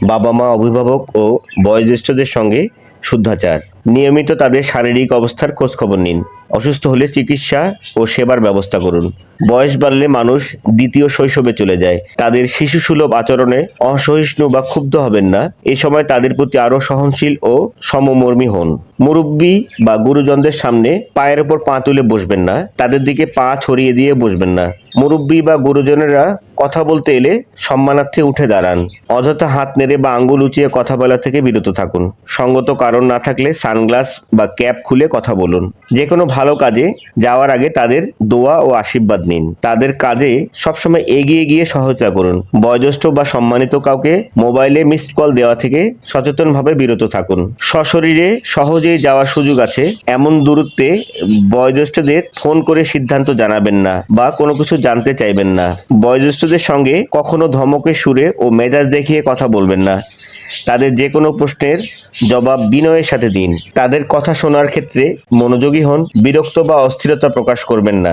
বাবা মা অভিভাবক ও বয়োজ্যেষ্ঠদের সঙ্গে শুদ্ধাচার। নিয়মিত তাদের শারীরিক অবস্থার খোঁজ খবর নিন। অসুস্থ হলে চিকিৎসা ও সেবার ব্যবস্থা করুন। বয়স বাড়লে মানুষ দ্বিতীয় শৈশবে চলে যায়। তাদের শিশুসুলভ আচরণে অসহিষ্ণু বা ক্ষুব্ধ হবেন না। এ সময় তাদের প্রতি আরও সহনশীল ও সমমর্মী হন। মুরব্বী বা গুরুজনদের সামনে পায়ের ওপর পা তুলে বসবেন না। তাদের দিকে পা ছড়িয়ে দিয়ে বসবেন না। মুরব্বী বা গুরুজনেরা কথা বলতে এলে সম্মানার্থে উঠে দাঁড়ান। অযথা হাত নেড়ে বা আঙ্গুল উঁচিয়ে কথা বলা থেকে বিরত থাকুন। সঙ্গত কারণ না থাকলে সানগ্লাস বা ক্যাপ খুলে কথা বলুন। যে কোনো ভালো কাজে যাওয়ার আগে তাদের দোয়া ও আশীর্বাদ নিন। তাদের কাজে সবসময় এগিয়ে গিয়ে সহায়তা করুন। বয়োজ্যেষ্ঠ বা সম্মানিত কাউকে মোবাইলে মিসড কল দেওয়া থেকে সচেতনভাবে বিরত থাকুন। সশরীরে সহজেই যাওয়ার সুযোগ আছে। এমন দূরত্বে বয়োজ্যেষ্ঠদের ফোন করে সিদ্ধান্ত জানাবেন না বা কোনো কিছু জানতে চাইবেন না। বয়োজ্যেষ্ঠদের সঙ্গে কখনো ধমকের সুরে ও মেজাজ দেখিয়ে কথা বলবেন না। তাদের যে কোনো প্রশ্নের জবাব বিনয়ের সাথে দিন। তাদের কথা শোনার ক্ষেত্রে মনোযোগী হন, বিরক্ত বা অস্থিরতা প্রকাশ করবেন না।